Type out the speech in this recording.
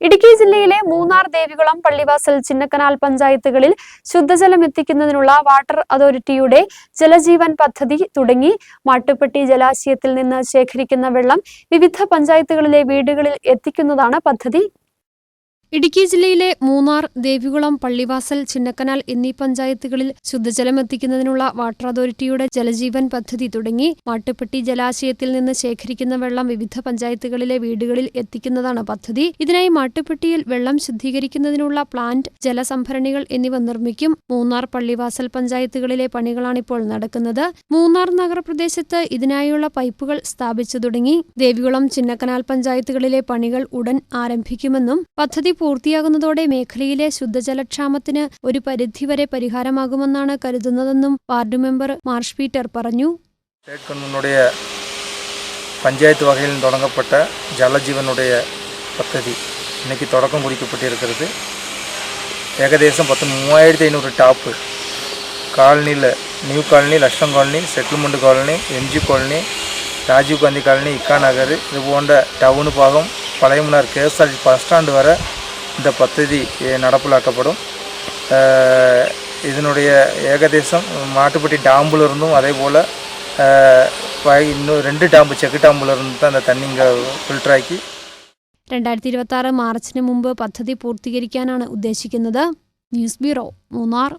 ഇടുക്കി ജില്ലയിലെ മൂന്നാർ ദേവികുളം പള്ളിവാസൽ ചിന്നക്കനാൽ പഞ്ചായത്തുകളിൽ ശുദ്ധജലം എത്തിക്കുന്നതിനുള്ള വാട്ടർ അതോറിറ്റിയുടെ ജലജീവൻ പദ്ധതി തുടങ്ങി. മാട്ടുപ്പെട്ടി ജലാശയത്തിൽ നിന്ന് ശേഖരിക്കുന്ന വെള്ളം വിവിധ പഞ്ചായത്തുകളിലെ വീടുകളിൽ എത്തിക്കുന്നതാണ് പദ്ധതി. ഇടുക്കി ജില്ലയിലെ മൂന്നാർ ദേവികുളം പള്ളിവാസൽ ചിന്നക്കനാൽ എന്നീ പഞ്ചായത്തുകളിൽ ശുദ്ധജലം എത്തിക്കുന്നതിനുള്ള വാട്ടർ അതോറിറ്റിയുടെ ജലജീവൻ പദ്ധതി തുടങ്ങി. മാട്ടുപ്പെട്ടി ജലാശയത്തിൽ നിന്ന് ശേഖരിക്കുന്ന വെള്ളം വിവിധ പഞ്ചായത്തുകളിലെ വീടുകളിൽ എത്തിക്കുന്നതാണ് പദ്ധതി. ഇതിനായി മാട്ടുപ്പെട്ടിയിൽ വെള്ളം ശുദ്ധീകരിക്കുന്നതിനുള്ള പ്ലാന്റ് ജലസംഭരണികൾ എന്നിവ നിർമ്മിക്കും. മൂന്നാർ പള്ളിവാസൽ പഞ്ചായത്തുകളിലെ പണികളാണിപ്പോൾ നടക്കുന്നത്. മൂന്നാർ നഗരപ്രദേശത്ത് ഇതിനായുള്ള പൈപ്പുകൾ സ്ഥാപിച്ചു തുടങ്ങി. ദേവികുളം ചിന്നക്കനാൽ പഞ്ചായത്തുകളിലെ പണികൾ ഉടൻ ആരംഭിക്കുമെന്നും പദ്ധതി പൂർത്തിയാകുന്നതോടെ മേഖലയിലെ ശുദ്ധജലക്ഷാമത്തിന് ഒരു പരിധിവരെ പരിഹാരമാകുമെന്നാണ് കരുതുന്നതെന്നും വാർഡ് മെമ്പർ മാർഷ് പീറ്റർ പറഞ്ഞു பஞ்சாயத்து வகையில் தொடங்கப்பட்ட ஜலஜீவனுடைய பத்ததி இன்றைக்கி தொடக்கம் முடிக்கப்பட்டிருக்கிறது ஏகதேசம் பத்து மூவாயிரத்தி ஐநூறு டாப்பு காலனியில் new colony லஷ்டம் colony settlement colony MG colony Rajiv Gandhi colony இக்கா நகர் இது போன்ற டவுனு பாகம் பழையமுனார் கேஎஸ்ஆர்டி பஸ் ஸ்டாண்டு வர இந்த பദ്ധதி நடப்பிலாக்கப்படும் இதனுடைய ஏகதேசம் மாட்டுப்பட்டி டேம்புலேருந்தும் அதே போல் இன்னுം രണ്ട് ടാമ്പ് ചെക്ക് ടാമ്പിലിരുന്ന് തന്നെ തന്നെ ഫിൽട്ടറാക്കി രണ്ടായിരത്തി ഇരുപത്തി ആറ് മാർച്ചിന് മുമ്പ് പദ്ധതി പൂർത്തീകരിക്കാനാണ് ഉദ്ദേശിക്കുന്നത് ന്യൂസ് ബ്യൂറോ മൂന്നാർ